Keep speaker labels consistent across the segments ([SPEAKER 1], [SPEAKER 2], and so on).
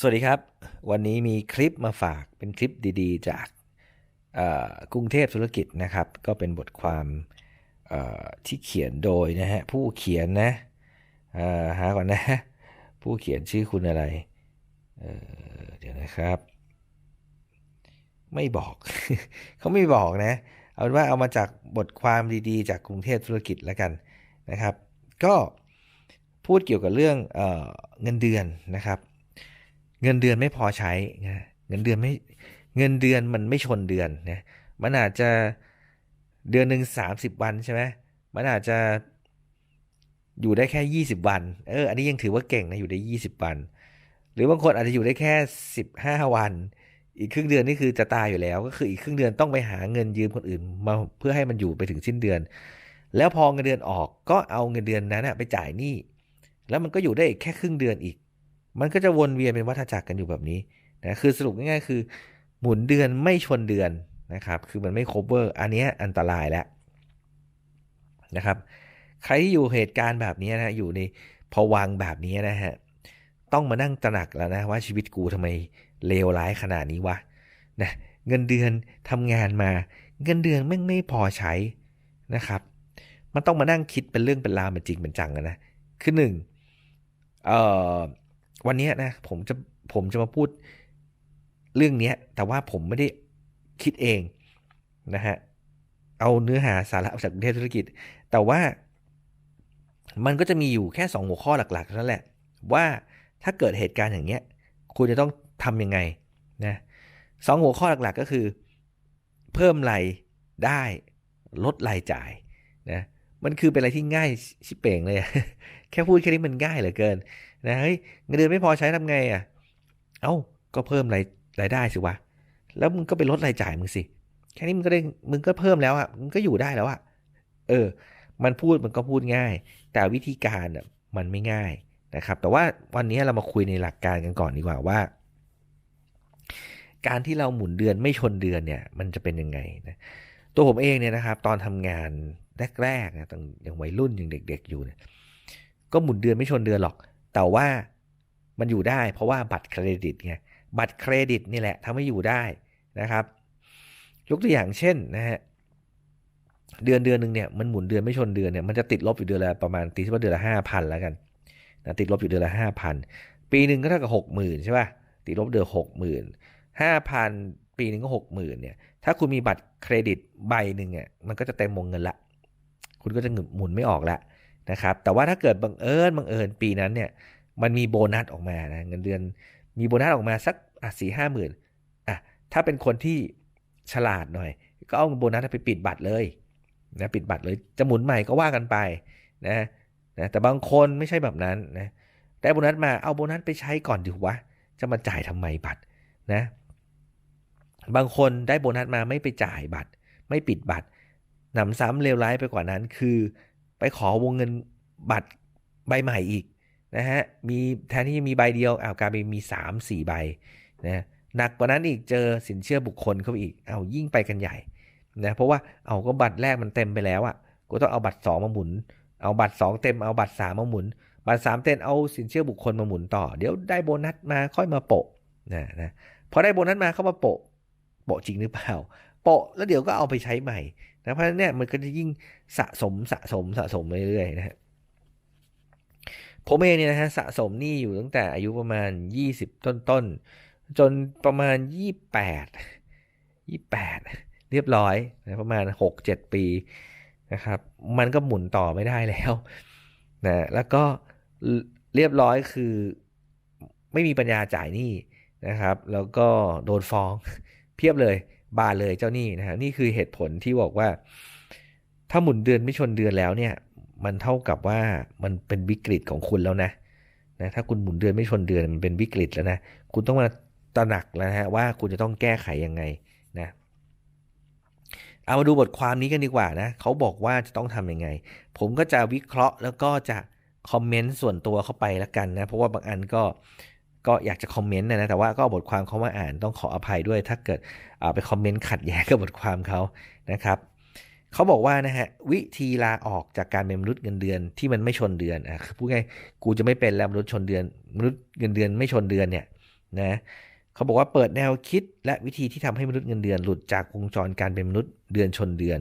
[SPEAKER 1] สวัสดีครับ วันนี้มีคลิปมาฝากเป็นคลิปดีๆ จากกรุงเทพธุรกิจนะครับ ก็เป็นบทความที่เขียนโดยนะฮะผู้เขียนนะหาก่อนนะ ผู้เขียนชื่อคุณอะไรเเดี๋ยวนะครับ ไม่บอก เขาไม่บอกนะ เอาเป็นว่าเอามาจากบทความดีๆ จากกรุงเทพธุรกิจแล้วกันนะครับ ก็พูดเกี่ยวกับเรื่องเอเงินเดือนนะครับ เงินเดือนไม่พอใช้เงินเดือนไม่เงินเดือนมันไม่ชนเดือนนะมันอาจจะเดือนหนึ่งสามสิบวันใช่ไหมมันอาจจะอยู่ได้แค่ยี่สิบวัน เออ อันนี้ยังถือว่าเก่งนะอยู่ได้ยี่สิบวัน หรือบางคนอาจจะอยู่ได้แค่สิบห้าวัน อีกครึ่งเดือนนี่คือจะตายอยู่แล้ว ก็คืออีกครึ่งเดือนต้องไปหาเงินยืมคนอื่นมาเพื่อให้มันอยู่ไปถึงสิ้นเดือน แล้วพอเงินเดือนออกก็เอาเงินเดือนนั้นไปจ่ายหนี้ แล้วมันก็อยู่ได้แค่ครึ่งเดือนอีก มันก็จะวนเวียนเป็นวัฏจักรกันอยู่แบบนี้นะคือสรุปง่ายๆคือ หมุนเดือนไม่ชนเดือนนะครับคือมันไม่ cover อันนี้อันตรายแล้วนะครับใครที่อยู่เหตุการณ์แบบนี้นะอยู่ในพวังแบบนี้นะฮะต้องมานั่งตระหนักแล้วนะว่าชีวิตกูทำไมเลวร้ายขนาดนี้วะนะเงินเดือนทำงานมา เงินเดือนไม่ไม่พอใช้นะครับ มันต้องมานั่งคิดเป็นเรื่องเป็นราวเป็นจริงเป็นจังนะคือหนึ่งเอ่อ วันนี้นะผมจะผมจะมาพูดเรื่องนี้แต่ว่าผมไม่ได้คิดเองนะฮะเอาเนื้อหาสาระจากกรุงเทพธุรกิจ แต่ว่ามันก็จะมีอยู่แค่ 2 หัวข้อหลักๆนั้นแหละ ว่าถ้าเกิดเหตุการณ์อย่างเนี้ยคุณจะต้องทำยังไงนะสองหัวข้อหลักๆก็คือ เพิ่มรายได้ลดรายจ่ายนะมันคือเป็นอะไรที่ง่ายชิเป่งเลย แค่พูดแค่นี้มันง่ายเหลือเกิน นะเฮ้ยเงินเดือนไม่พอใช้ทำไงอะเอา้าก็เพิ่มรายรายได้สิวะแล้วมึงก็ไปลดรายจ่ายมึงสิแค่นี้มึงก็ได้มึงก็เพิ่มแล้วอะมึงก็อยู่ได้แล้วอะเออ มันพูดมันก็พูดง่าย แต่วิธีการอะมันไม่ง่ายนะครับ แต่ว่าวันนี้เรามาคุยในหลักการกันก่อนดีกว่าว่า การที่เราหมุนเดือนไม่ชนเดือนเนี่ย มันจะเป็นยังไงนะตัวผมเองเนี่ยนะครับ ตอนทำงานแรกๆนะตอนยังวัยรุ่นยังเด็ก ๆ อยู่เนี่ยก็หมุนเดือนไม่ชนเดือนหรอก แต่ว่ามันอยู่ได้เพราะว่าบัตรเครดิตไงบัตรเครดิตนี่แหละทำให้อยู่ได้นะครับยกตัวอย่างเช่นนะฮะเดือนเดือนหนึ่งเนี่ยมันหมุนเดือนไม่ชนเดือนเนี่ยมันจะติดลบอยู่เดือนละประมาณตีว่าเดือนละห้าพันแล้วกันนะติดลบอยู่เดือนละห้าพันปีหนึ่งก็เท่ากับหกหมื่นใช่ป่ะติดลบเดือนหกหมื่นห้าพันปีหนึ่งก็หกหมื่นเนี่ยถ้าคุณมีบัตรเครดิตใบหนึ่งอะมันก็จะเต็มวงเงินละ คุณก็จะหมุนไม่ออกละ นะครับแต่ว่าถ้าเกิดบังเอิญบังเอิญปีนั้นเนี่ยมันมีโบนัสออกมานะเงินเดือนมีโบนัสออกมาสักอะสี่ห้าหมื่นอะถ้าเป็นคนที่ฉลาดหน่อย ก็เอาโบนัสไปปิดบัตรเลยนะปิดบัตรเลยจะหมุนใหม่ก็ว่ากันไปนะนะแต่บางคนไม่ใช่แบบนั้นนะได้โบนัสมาเอาโบนัสไปใช้ก่อนดีวะจะมาจ่ายทำไมบัตรนะบางคนได้โบนัสมาไม่ไปจ่ายบัตร ไม่ปิดบัตรหนำซ้ำเลวร้ายไปกว่านั้น คือ ไปขอวงเงินบัตรใบใหม่อีกนะฮะ มีแทนที่จะมีใบเดียวอ้าวกลายเป็นมี 3 4 ใบนะหนักกว่านั้นอีกเจอสินเชื่อบุคคลเข้าอีกเอายิ่งไปกันใหญ่นะเพราะว่าเอาก็บัตรแรกมันเต็มไปแล้วอะ่ะก็ต้องเอาบัตร 2 มาหมุน เอาบัตร 2 เต็มเอาบัตร 3 มาหมุน บัตร 3 เต็มเอาสินเชื่อบุคคลมาหมุนต่อ เดี๋ยวได้โบนัสมาค่อยมาโปะนะนะพอได้โบนัสมาเข้ามาโปะโปะจริงหรือเปล่าโปะแล้วเดี๋ยวก็เอาไปใช้ใหม่ นะเพราะฉะนั้นเนี่ยมันก็จะยิ่งสะสมสะสมสะสมเรื่อยๆนะฮะผมเองเนี่ยนะฮะสะสมหนี้อยู่ตั้งแต่อายุประมาณ 20 ต้นๆ จนประมาณ 28 28 เรียบร้อยนะประมาณ 6-7 ปีนะครับ มันก็หมุนต่อไม่ได้แล้วนะแล้วก็เรียบร้อยคือไม่มีปัญญาจ่ายหนี้นะครับ แล้วก็โดนฟ้องเพียบเลย บาเลยเจ้านี้นะฮะนี่คือเหตุผลที่บอกว่า ถ้าหมุนเดือนไม่ชนเดือนแล้วเนี่ย มันเท่ากับว่ามันเป็นวิกฤตของคุณแล้วนะนะถ้าคุณหมุนเดือนไม่ชนเดือนมันเป็นวิกฤตแล้วนะคุณต้องมาตระหนักแล้วนะฮะว่าคุณจะต้องแก้ไขยังไงนะเอามาดูบทความนี้กันดีกว่านะเขาบอกว่าจะต้องทํำยังไง ผมก็จะวิเคราะห์แล้วก็จะคอมเมนต์ส่วนตัวเข้าไปแล้วกันนะ เพราะว่าบางอันก็ ก็อยากจะคอมเมนต์นะนะ แต่ว่าก็บทความเขามาอ่านต้องขออภัยด้วยถ้าเกิดไปคอมเมนต์ขัดแย้งกับบทความเขานะครับเขาบอกว่านะฮะวิธีลาออกจากการเป็นมนุษย์เงินเดือนที่มันไม่ชนเดือนอะคือพูดง่ายกูจะไม่เป็นแล้วมนุษย์ชนเดือน มนุษย์เงินเดือนไม่ชนเดือนเนี่ยนะเขาบอกว่าเปิดแนวคิดและวิธีที่ทำให้มนุษย์เงินเดือน หลุดจากวงจรการเป็นมนุษย์เดือนชนเดือน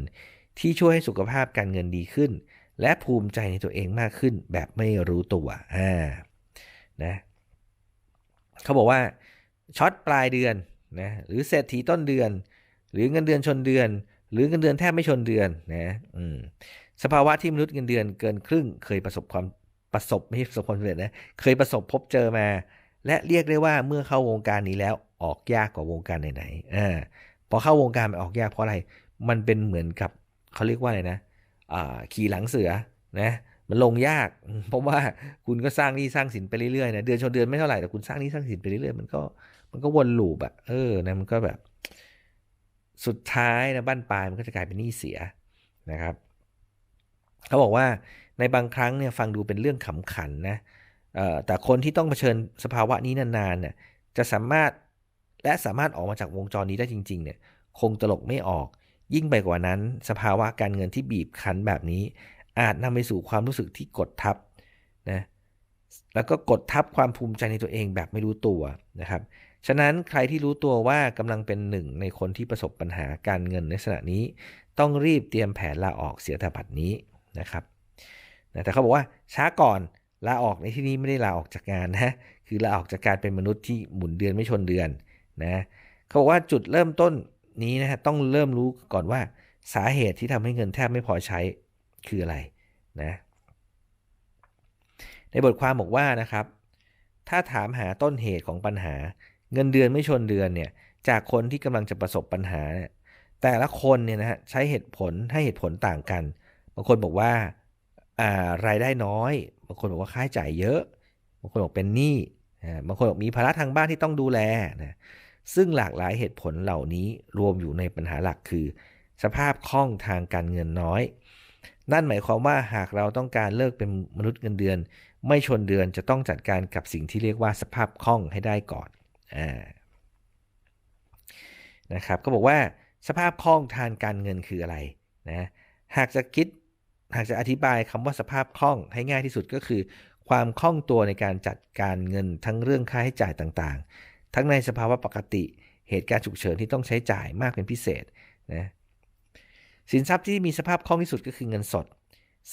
[SPEAKER 1] ที่ช่วยให้สุขภาพการเงินดีขึ้น และภูมิใจในตัวเองมากขึ้นแบบไม่รู้ตัวอ่านะ เขาบอกว่าช็อตปลายเดือนนะหรือเศรษฐีต้นเดือน หรือเงินเดือนชนเดือน หรือเงินเดือนแทบไม่ชนเดือนนะอืมสภาวะที่มนุษย์เงินเดือนเกินครึ่ง เคยประสบความประสบไม่ประสบความสำเร็จนะเคยประสบพบเจอมา และเรียกได้ว่าเมื่อเข้าวงการนี้แล้วออกยากกว่าวงการไหนๆอ่าพอเข้าวงการมันออกยากเพราะอะไร มันเป็นเหมือนกับเขาเรียกว่าอะไรนะ อ่า ขี่หลังเสือนะ มันลงยาก เพราะว่าคุณก็สร้างหนี้สร้างสินไปเรื่อยๆนะเดือนชนเดือนไม่เท่าไหร่แต่คุณสร้างหนี้สร้างสินไปเรื่อยๆมันก็มันก็วนลูปอะเออนะมันก็แบบ สุดท้ายนะบ้านปลายมันก็จะกลายเป็นหนี้เสียนะครับเขาบอกว่าในบางครั้งเนี่ยฟังดูเป็นเรื่องขำขันนะแต่คนที่ต้องเผชิญสภาวะนี้นานๆเนี่ยจะสามารถและสามารถออกมาจากวงจรนี้ได้จริง ๆ เนี่ย คงตลกไม่ออก ยิ่งไปกว่านั้น สภาวะการเงินที่บีบคั้นแบบนี้ อาจนำไปสู่ความรู้สึกที่กดทับนะแล้วก็กดทับความภูมิใจในตัวเองแบบไม่รู้ตัวนะครับ ฉะนั้นใครที่รู้ตัวว่ากำลังเป็นหนึ่งในคนที่ประสบปัญหาการเงินในลักษณะนี้ ต้องรีบเตรียมแผนลาออกเสียแต่บัดนี้นะครับแต่เขาบอกว่าช้าก่อนลาออกในที่นี้ไม่ได้ลาออกจากงานนะคือลาออกจากการเป็นมนุษย์ที่หมุนเดือนไม่ชนเดือนนะเขาบอกว่าจุดเริ่มต้นนี้นะฮะต้องเริ่มรู้ก่อนว่าสาเหตุที่ทำให้เงินแทบไม่พอใช้ คืออะไรนะในบทความบอกว่านะครับ ถ้าถามหาต้นเหตุของปัญหา เงินเดือนไม่ชนเดือนเนี่ยจากคนที่กำลังจะประสบปัญหา แต่ละคนเนี่ยนะฮะใช้เหตุผลให้เหตุผลต่างกันบางคนบอกว่าอ่ารายได้น้อยบางคนบอกว่าค่าใช้จ่ายเยอะบางคนบอกเป็นหนี้บางคนบอกมีภาระทางบ้านที่ต้องดูแลนะซึ่งหลากหลายเหตุผลเหล่านี้รวมอยู่ในปัญหาหลักคือ สภาพคล่องทางการเงินน้อย นั่นหมายความว่าหากเราต้องการเลิกเป็นมนุษย์เงินเดือน ไม่ชนเดือนจะต้องจัดการกับสิ่งที่เรียกว่าสภาพคล่องให้ได้ก่อนอนะครับก็บอกว่าสภาพคล่องทางการเงินคืออะไรนะหากจะคิดหากจะอธิบายคำว่าสภาพคล่องให้ง่ายที่สุดก็คือ ความคล่องตัวในการจัดการเงินทั้งเรื่องค่าใช้จ่ายต่างๆ ทั้งในสภาวะปกติ เหตุการณ์ฉุกเฉินที่ต้องใช้จ่ายมากเป็นพิเศษนะ สินทรัพย์ที่มีสภาพคล่องที่สุดก็คือเงินสด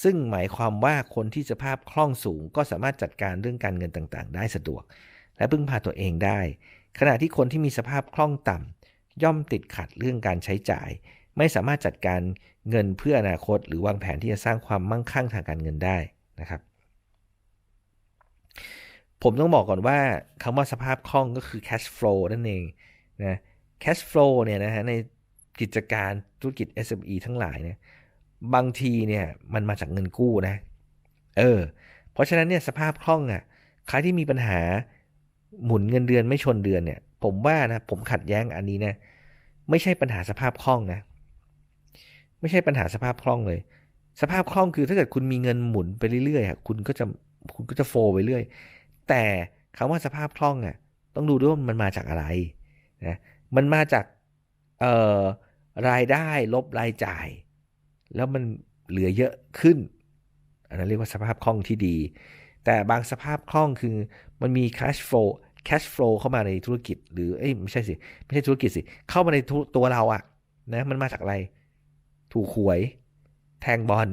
[SPEAKER 1] ซึ่งหมายความว่าคนที่สภาพคล่องสูง ก็สามารถจัดการเรื่องการเงินต่างๆ ได้สะดวก และพึ่งพาตัวเองได้ ขณะที่คนที่มีสภาพคล่องต่ำย่อมติดขัดเรื่องการใช้จ่าย ไม่สามารถจัดการเงินเพื่ออนาคต หรือวางแผนที่จะสร้างความมั่งคั่งทางการเงินได้นะครับ ผมต้องบอกก่อนว่าคำว่าสภาพคล่องก็คือ cash flow นั่นเองนะ cash flow เนี่ยนะฮะใน กิจการธุรกิจ SME ทั้งหลายเนี่ยบางทีเนี่ยมันมาจากเงินกู้นะ เออ เพราะฉะนั้นเนี่ยสภาพคล่องอะใครที่มีปัญหาหมุนเงินเดือนไม่ชนเดือนเนี่ย ผมว่านะผมขัดแย้งอันนี้นะไม่ใช่ปัญหาสภาพคล่องนะ ไม่ใช่ปัญหาสภาพคล่องเลย สภาพคล่องคือถ้าเกิดคุณมีเงินหมุนไปเรื่อยๆคุณก็จะคุณก็จะโฟไปเรื่อย แต่คำว่าสภาพคล่องอะต้องดูด้วยว่ามันมาจากอะไรนะมันมาจากเอ่อ รายได้ลบรายจ่าย แล้วมันเหลือเยอะขึ้น อันนั้นเรียกว่าสภาพคล่องที่ดี แต่บางสภาพคล่องคือมันมี cash flow cash flow เข้ามาในธุรกิจ หรือเอ้ยไม่ใช่สิไม่ใช่ธุรกิจสิ เข้ามาในตัวเราอะนะมันมาจากอะไร ถูกหวย แทงบอล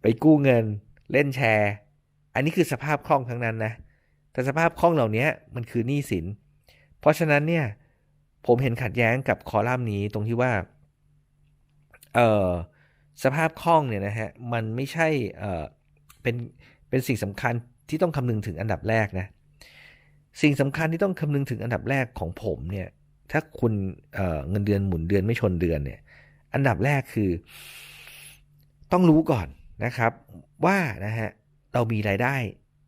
[SPEAKER 1] ไปกู้เงินเล่นแชร์ อันนี้คือสภาพคล่องทั้งนั้นนะแต่สภาพคล่องเหล่านี้มันคือหนี้สิน เพราะฉะนั้นเนี่ย ผมเห็นขัดแย้งกับคอลัมน์นี้ตรงที่ว่า เออสภาพคล่องเนี่ยนะฮะ มันไม่ใช่เออเป็นเป็นสิ่งสำคัญที่ต้องคำนึงถึงอันดับแรกนะ สิ่งสำคัญที่ต้องคำนึงถึงอันดับแรกของผมเนี่ย ถ้าคุณเเงินเดือนหมุนเดือนไม่ชนเดือนเนี่ย อันดับแรกคือ ต้องรู้ก่อนนะครับ ว่านะฮะเรามีรายได้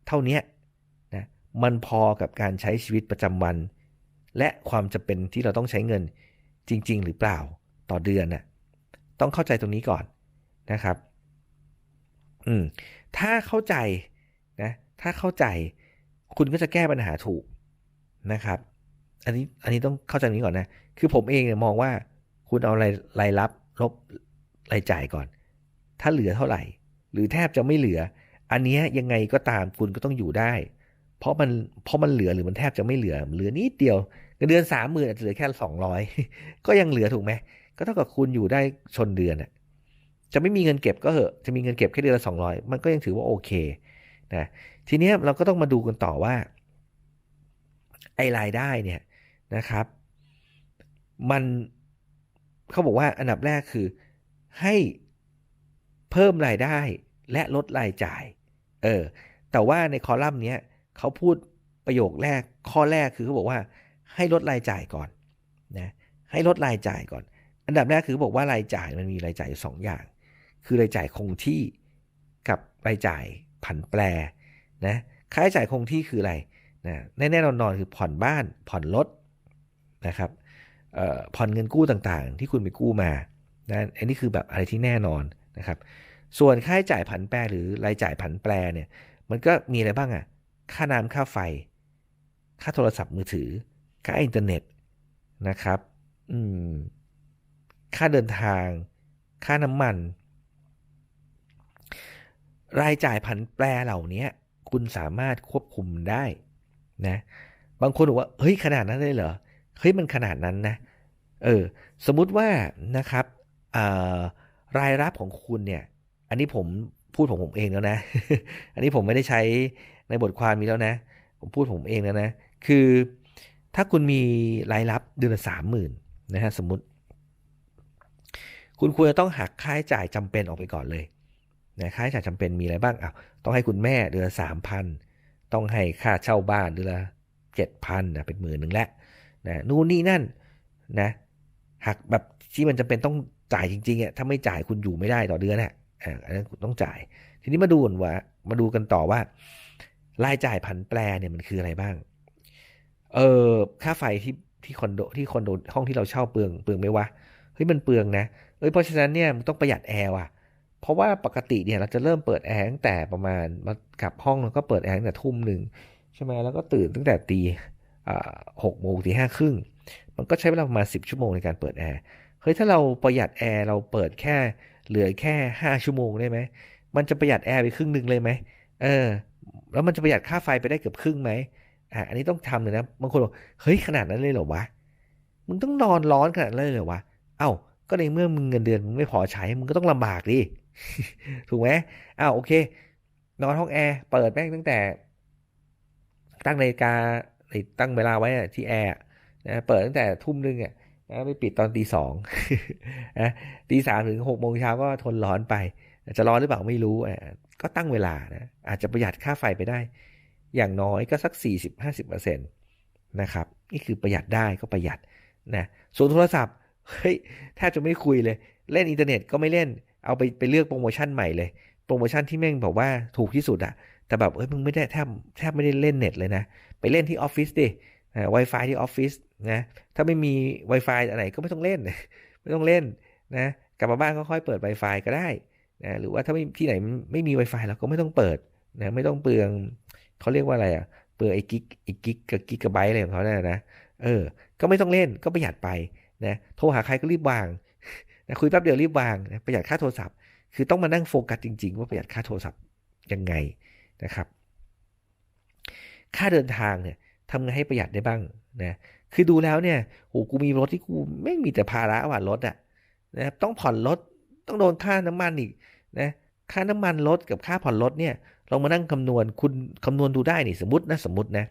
[SPEAKER 1] เท่านี้นะ มันพอกับการใช้ชีวิตประจำวัน และความจำเป็นที่เราต้องใช้เงินจริง ๆ หรือเปล่าต่อเดือนน่ะต้องเข้าใจตรงนี้ก่อนนะครับ อืมถ้าเข้าใจนะถ้าเข้าใจคุณก็จะแก้ปัญหาถูกนะครับ อันนี้อันนี้ต้องเข้าใจนี้ก่อนนะ คือผมเองเนี่ยมองว่าคุณเอารายรายรับลบรายจ่ายก่อน ถ้าเหลือเท่าไหร่ หรือแทบจะไม่เหลือ อันนี้ยังไงก็ตามคุณก็ต้องอยู่ได้ เพราะมันเพราะมันเหลือหรือมันแทบจะไม่เหลือเหลือนิดเดียว เงินเดือนสามหมื่นอาจจะเหลือแค่สองร้อยก็ยังเหลือถูกไหมก็เท่ากับคุณอยู่ได้ชนเดือนอะจะไม่มีเงินเก็บก็เหอะจะมีเงินเก็บแค่เดือนละสองร้อยมันก็ยังถือว่าโอเคนะทีเนี้ยเราก็ต้องมาดูกันต่อว่าไอรายได้เนี่ยนะครับ มันเขาบอกว่าอันดับแรกคือให้เพิ่มรายได้และลดรายจ่าย เออ แต่ว่าในคอลัมน์เนี้ยเขาพูดประโยคแรกข้อแรกคือเขาบอกว่า ให้ลดรายจ่ายก่อนนะให้ลดรายจ่ายก่อน อันดับแรกคือบอกว่ารายจ่ายมันมีรายจ่ายสองอย่าง คือรายจ่ายคงที่กับรายจ่ายผันแปรนะค่าใช้จ่ายคงที่คืออะไรนะแน่ๆนอนๆคือผ่อนบ้านผ่อนรถนะครับผ่อนเงินกู้ต่างๆ ที่คุณไปกู้มานะอันนี้คือแบบอะไรที่แน่นอนนะครับ ส่วนค่าใช้จ่ายผันแปรหรือรายจ่ายผันแปรเนี่ยมันก็มีอะไรบ้างอะ่ะค่าน้ำค่าไฟ ค่าโทรศัพท์มือถือ ค่าอินเทอร์เน็ตนะครับค่าเดินทาง ค่าน้ำมัน รายจ่ายผันแปรเหล่านี้คุณสามารถควบคุมได้นะ บางคนบอกว่าเฮ้ยขนาดนั้นเลยเหรอเฮ้ยมันขนาดนั้นนะเออสมมุติว่านะครับรายรับของคุณเนี่ย อันนี้ผมพูดของผมเองแล้วนะ อันนี้ผมไม่ได้ใช้ในบทความมีแล้วนะ ผมพูดผมเองแล้วนะ คือ ถ้าคุณมีรายรับเดือนละสามหมื่นนะฮะสมมติ คุณควรจะต้องหักค่าใช้จ่ายจำเป็นออกไปก่อนเลยนะค่าใช้จ่ายจำเป็นมีอะไรบ้างอะต้องให้คุณแม่เดือนละสามพันต้องให้ค่าเช่าบ้านเดือนละเจ็ดพันนะเป็นหมื่นหนึ่งแล้วนะนู่นนี่นั่นนะหักแบบที่มันจะเป็นต้องจ่ายจริงๆอะถ้าไม่จ่ายคุณอยู่ไม่ได้ต่อเดือนอะอันนั้นคุณต้องจ่าย ทีนี้มาดูว่ามาดูกันต่อว่า รายจ่ายผันแปรเนี่ยมันคืออะไรบ้าง เออค่าไฟที่ที่คอนโดที่คอนโดห้องที่เราเช่าเปลืองเปลืองไหมวะเฮ้ยมันเปลืองนะเอ้ยเพราะฉะนั้นเนี่ยมันต้องประหยัดแอร์ว่ะเพราะว่าปกติเนี่ยเราจะเริ่มเปิดแอร์ตั้งแต่ประมาณมากลับห้องเราก็เปิดแอร์ตั้งแต่ทุ่มหนึ่งใช่ไหมแล้วก็ตื่นตั้งแต่ตีหกโมงตีห้าครึ่งมันก็ใช้เวลาประมาณสิบชั่วโมงในการเปิดแอร์เฮ้ยถ้าเราประหยัดแอร์เราเปิดแค่เหลือแค่ห้าชั่วโมงได้ไหมมันจะประหยัดแอร์ไปครึ่งหนึ่งเลยไหมเออแล้วมันจะประหยัดค่าไฟไปได้เกือบครึ่งไหม อะอันนี้ต้องทำเลยนะบางคนบอกเฮ้ยขนาดนั้นเลยเหรอวะมึงต้องนอนร้อนขนาดนั้นเลยเหรอวะเอ้าก็ในเมื่อมึงเงินเดือนมึงไม่พอใช้มึงก็ต้องลำบากดิถูกไหมอ้าวโอเค นอนห้องแอร์เปิดแม่งตั้งแต่ ตั้งนาฬิกาตั้งเวลาไว้ที่แอร์นะเปิดตั้งแต่ทุ่มนึงอะนะไปปิดตอนตีสองนะตีสามถึงหกโมงเช้าก็ทนร้อนไป จะร้อนหรือเปล่าไม่รู้ก็ตั้งเวลานะอาจจะประหยัดค่าไฟไปได้ อย่างน้อยก็สัก 40-50%นะครับนี่คือประหยัดได้ก็ประหยัดนะส่วนโทรศัพท์เฮ้ยแทบจะไม่คุยเลย เล่นอินเทอร์เน็ตก็ไม่เล่นเอาไปไปเลือกโปรโมชั่นใหม่เลย โปรโมชั่นที่แม่งบอกว่าถูกที่สุดอะแต่แบบเอ้ยมึงไม่ได้แทบแทบไม่ได้เล่นเน็ตเลยนะ ไปเล่นที่ออฟฟิศดิไวไฟที่ออฟฟิศนะถ้าไม่มี Wi-Fi อะไรก็ไม่ต้องเล่น ไม่ต้องเล่นนะกลับมาบ้านก็ค่อยเปิด Wi-Fi ก็ได้นะหรือว่าถ้าไม่ที่ไหนไม่มี Wi-Fi เราก็ไม่ต้องเปิดนะไม่ต้องเปลือง เขาเรียกว่าอะไรอะเปลือไอ้กิกไอ้กิกกับกิกะไบต์อะไรของเขาเนี่ยนะเออ ก็ไม่ต้องเล่นก็ประหยัดไปนะโทรหาใครก็รีบวางนะคุยแป๊บเดียวรีบวางนะประหยัดค่าโทรศัพท์ คือต้องมานั่งโฟกัสจริง ๆ ว่าประหยัดค่าโทรศัพท์ยังไงนะครับ ค่าเดินทางเนี่ยทำไงให้ประหยัดได้บ้างนะคือดูแล้วเนี่ยโหกูมีรถที่กูไม่มีแต่ภาระว่ารถอะนะต้องผ่อนรถต้องโดนค่าน้ำมันอีกนะ ค่าน้ำมันรถกับค่าผ่อนรถเนี่ยลองมานั่งคำนวณคุณคำนวณดูได้นี่สมมตินะสมมตินะ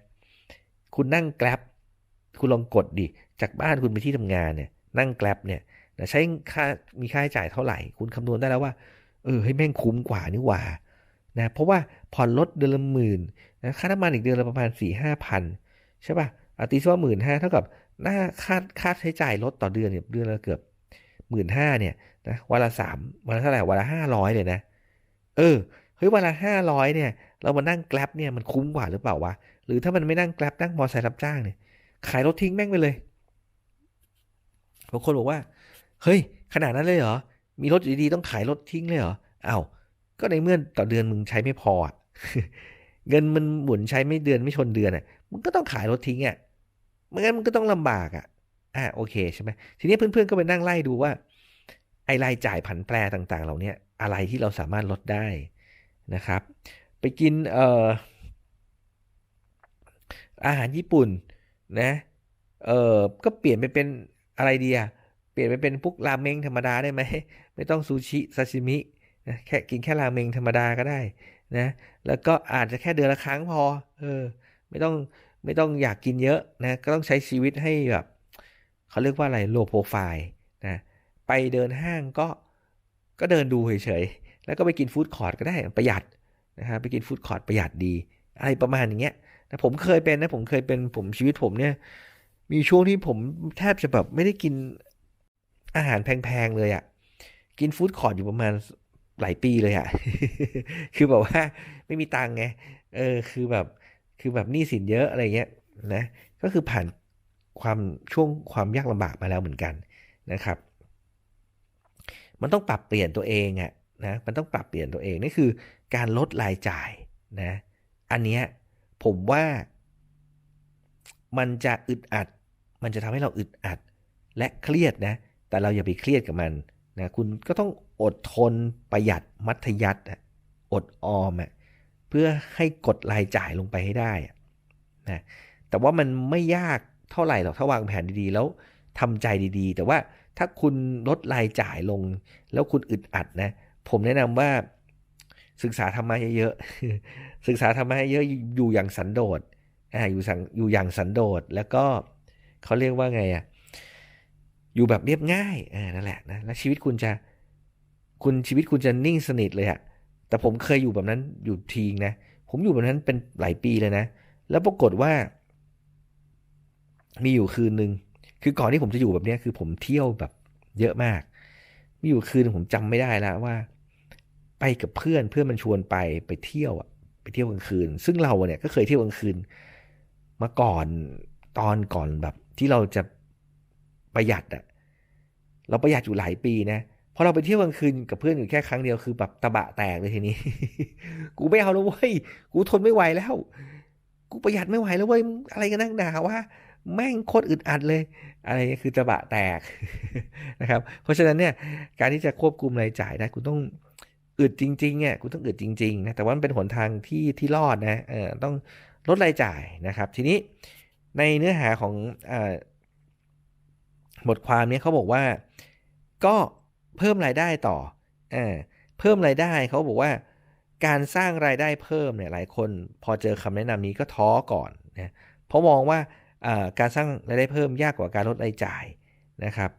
[SPEAKER 1] คุณนั่งแกลบคุณลองกดดิจากบ้านคุณไปที่ทำงานเนี่ย นั่งแกลบเนี่ยใช้ค่ามีค่าใช้จ่ายเท่าไหร่ คุณคำนวณได้แล้วว่า เออให้แม่งคุ้มกว่านี่หว่านะเพราะว่าผ่อนรถเดือนละหมื่นนะค่าน้ำมันอีกเดือนละประมาณสี่ห้าพันใช่ป่ะอาตีว่าหมื่นห้าเท่ากับหน้าค่าค่าใช้จ่ายลดต่อเดือนเนี่ยเดือนละเกือบหมื่นห้าเนี่ยนะวันละสามวันละเท่าไหร่วันละห้าร้อยเลยนะ เออเฮ้ยวันละห้าร้อยเนี่ย เรามานั่งแกลบเนี่ยมันคุ้มกว่าหรือเปล่าวะหรือถ้ามันไม่นั่งแกลบนั่งมอเตอร์ไซค์รับจ้างเนี่ยขายรถทิ้งแม่งไปเลยบางคนบอกว่า เฮ้ย ขนาดนั้นเลยเหรอ มีรถดีๆต้องขายรถทิ้งเลยเหรออา้าวก็ในเมื่อต่อเดือนมึงใช้ไม่พอเงินมันหมุนใช้ไม่เดือนไม่ชนเดือนอะมึงก็ต้องขายรถทิ้งอะไม่งั้นมันก็ต้องลำบากอะอ่าโอเคใช่ไหมทีนี้เพื่อนๆก็ไปนั่งไล่ดูว่า ไอรายจ่ายผันแปรต่าง ๆ เหล่านี้ อะไรที่เราสามารถลดได้นะครับ ไปกินเอ่ออาหารญี่ปุ่นนะเออก็เปลี่ยนไปเป็นอะไรดีอะเปลี่ยนไปเป็นพวกราเมงธรรมดาได้ไหมไม่ต้องซูชิซาชิมินะแค่กินแค่ราเมงธรรมดาก็ได้นะแล้วก็อาจจะแค่เดือนละครั้งพอเออไม่ต้องไม่ต้องอยากกินเยอะนะก็ต้องใช้ชีวิตให้แบบเขาเรียกว่าอะไรโลโปรไฟล์นะไปเดินห้างก็ ก็เดินดูเฉยๆ แล้วก็ไปกินฟู้ดคอร์ทก็ได้ประหยัดนะครับไปกินฟู้ดคอร์ทประหยัดดี อะไรประมาณอย่างเงี้ยแต่ผมเคยเป็นนะผมเคยเป็นผมชีวิตผมเนี่ย มีช่วงที่ผมแทบจะแบบไม่ได้กินอาหารแพงๆเลยอะ่ะกินฟู้ดคอร์ทอยู่ประมาณหลายปีเลยอะ่ะคือแบบว่าไม่มีตังไงเออคือแบบคือแบบหนี้สินเยอะอะไรเงี้ยนะก็คือผ่านความช่วงความยากลำบากมาแล้วเหมือนกันนะครับ มันต้องปรับเปลี่ยนตัวเองอะนะมันต้องปรับเปลี่ยนตัวเองนี่คือ การลดรายจ่ายนะอันเนี้ยผมว่ามันจะอึดอัด มันจะทำให้เราอึดอัดและเครียดนะ แต่เราอย่าไปเครียดกับมันนะคุณก็ต้องอดทนประหยัดมัธยัติอดออมอะเพื่อให้กดรายจ่ายลงไปให้ได้นะแต่ว่ามันไม่ยากเท่าไหร่หรอกถ้าวางแผนดีๆ แล้วทำใจดีๆ แต่ว่า ถ้าคุณลดรายจ่ายลง แล้วคุณอึดอัดนะ ผมแนะนำว่าศึกษาธรรมะเยอะๆศึกษาธรรมะเยอะอยู่อย่างสันโดษอ่าอยู่สังอยู่อย่างสันโดษแล้วก็เขาเรียกว่าไงอะอยู่แบบเรียบง่ายอ่านั่นแหละนะแล้วชีวิตคุณจะคุณชีวิตคุณจะนิ่งสนิทเลยอะแต่ผมเคยอยู่แบบนั้นอยู่ทีงนะ ผมอยู่แบบนั้นเป็นหลายปีเลยนะ แล้วปรากฏว่า มีอยู่คืนหนึ่ง คือก่อนที่ผมจะอยู่แบบนี้คือผมเที่ยวแบบเยอะมาก มีอยู่คืนผมจำไม่ได้แล้วว่า ไปกับเพื่อนเพื่อนมันชวนไปไปเที่ยวอะไปเที่ยวกลางคืน ซึ่งเราเนี่ยก็เคยเที่ยวกลางคืน มาก่อนตอนก่อนแบบที่เราจะประหยัดอะเราประหยัดอยู่หลายปีนะพอเราไปเที่ยวกลางคืนกับเพื่อนอยู่แค่ครั้งเดียวคือแบบตะบะแตกเลยทีนี้ กูไม่เอาแล้วเว้ย กูทนไม่ไหวแล้ว กูประหยัดไม่ไหวแล้วเว้ย อะไรกันนักหนาวะ แม่งโคตรอึดอัดเลย อะไรคือตะบะแตกนะครับ เพราะฉะนั้นเนี่ยการที่จะควบคุมรายจ่ายได้คุณต้องอึดจริงๆเนี่ยคุณต้องอึดจริงๆนะแต่ว่ามันเป็นหนทางที่ที่รอดนะเออต้องลดรายจ่ายนะครับ ทีนี้ในเนื้อหาของอบทความนี้เขาบอกว่าก็เพิ่มรายได้ต่ออเพิ่มรายได้เขาบอกว่าการสร้างรายได้เพิ่มเนี่ยหลายคนพอเจอคำแนะนำนี้ก็ท้อก่อนนะเพราะมองว่า การสร้างรายได้เพิ่มยากกว่าการลดรายจ่ายนะครับ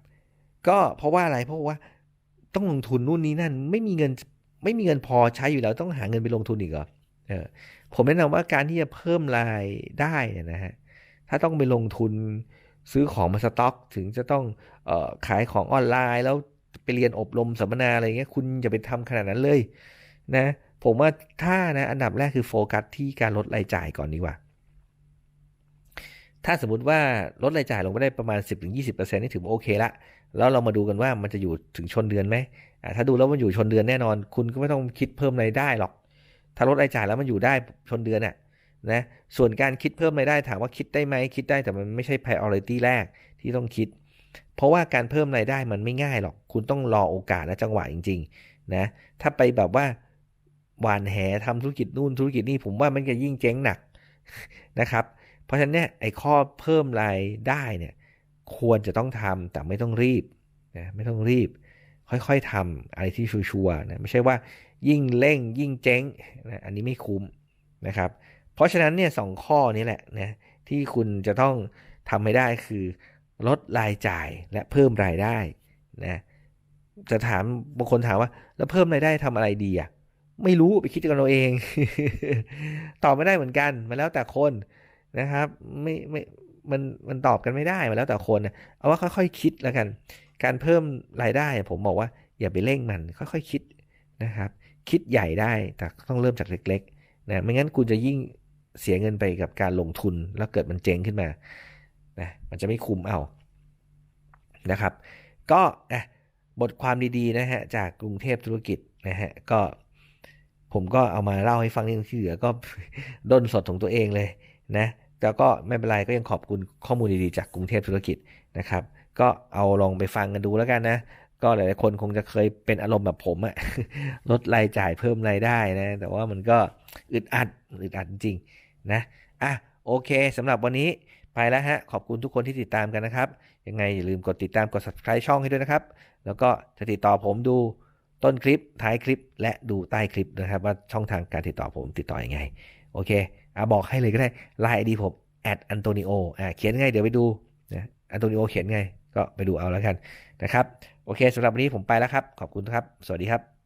[SPEAKER 1] ก็เพราะว่าอะไรเพราะว่าต้องลงทุนนู่นนี้นั่นไม่มีเงินไม่มีเงินพอใช้อยู่แล้วต้องหาเงินไปลงทุนอีกเหรออผมแนะนำว่าการที่จะเพิ่มรายได้นะฮะถ้าต้องไปลงทุนซื้อของมาสต็อก ถึงจะต้องออขายของออนไลน์ แล้วไปเรียนอบรมสัมมนาอะไรเงี้ยคุณอย่าไปทำขนาดนั้นเลยนะผมว่าถ้านะอันดับแรกคือโฟกัสที่การลดรายจ่ายก่อนดีกว่า ถ้าสมมติว่าลดรายจ่ายลงไปได้ประมาณ 10-20%นี่ถือว่าโอเคละ แล้วเรามาดูกันว่ามันจะอยู่ถึงชนเดือนไหม ถ้าดูแล้วมันอยู่ชนเดือนแน่นอน คุณก็ไม่ต้องคิดเพิ่มรายได้หรอก ถ้าลดรายจ่ายแล้วมันอยู่ได้ชนเดือนน่ะนะ ส่วนการคิดเพิ่มรายได้ถามว่าคิดได้ไหมคิดได้แต่มันไม่ใช่ priority แรกที่ต้องคิด เพราะว่าการเพิ่มรายได้มันไม่ง่ายหรอก คุณต้องรอโอกาสและจังหวะจริงๆนะ ถ้าไปแบบว่าหวานแหทำธุรกิจนู่นธุรกิจนี่ผมว่ามันจะยิ่งเจ๊งหนักนะครับ เพราะฉะนั้นเนี่ยไอ้ข้อเพิ่มรายได้เนี่ยควรจะต้องทำแต่ไม่ต้องรีบนะไม่ต้องรีบ ค่อยๆทำอะไรที่ชัวร์ๆนะไม่ใช่ว่ายิ่งเร่งยิ่งเจ๊งนะอันนี้ไม่คุ้มนะครับ เพราะฉะนั้นเนี่ยสองข้อนี้แหละนะที่คุณจะต้องทำให้ได้คือ ลดรายจ่ายและเพิ่มรายได้นะจะถามบางคนถามว่า แล้วเพิ่มรายได้ทำอะไรดีอะไม่รู้ไปคิดกันเราเอง ตอบไม่ได้เหมือนกันมาแล้วแต่คน นะครับไม่ไม่มันมันตอบกันไม่ได้มาแล้วแต่คนเอาว่าค่อยๆคคิดแล้วกัน การเพิ่มรายได้ผมบอกว่าอย่าไปเร่งมันค่อยๆคคิดนะครับ คิดใหญ่ได้แต่ต้องเริ่มจากเล็กๆนะไม่งั้นคุณจะยิ่งเสียเงินไปกับการลงทุนแล้วเกิดมันเจ๊งขึ้นมานะมันจะไม่คุ้มเอานะครับ ก็นะบทความดีๆนะฮะจากกรุงเทพธุรกิจนะฮะก็ผมก็เอามาเล่าให้ฟังนี่ที่เหลือก็ด้นสดของตัวเองเลย นะแต่ก็ไม่เป็นไรก็ยังขอบคุณข้อมูลดีๆจากกรุงเทพธุรกิจนะครับ ก็เอาลองไปฟังกันดูแล้วกันนะ ก็หลายๆคนคงจะเคยเป็นอารมณ์แบบผมอะลดรายจ่ายเพิ่มรายได้นะ แต่ว่ามันก็อึดอัดอึดอัดจริงนะอะโอเคสำหรับวันนี้ไปแล้วฮะ ขอบคุณทุกคนที่ติดตามกันนะครับ ยังไงอย่าลืมกดติดตามกด subscribe ช่องให้ด้วยนะครับ แล้วก็จะติดต่อผมดูต้นคลิปท้ายคลิป และดูใต้คลิปนะครับ ว่าช่องทางการติดต่อผมติดต่ออยังไง โอเค อะบอกให้เลยก็ได้ไลน์ไอดีผม at antonio อ่าเขียนไงเดี๋ยวไปดูนะ antonio เขียนไงก็ไปดูเอาแล้วกันนะครับ โอเคสำหรับวันนี้ผมไปแล้วครับ ขอบคุณครับ สวัสดีครับ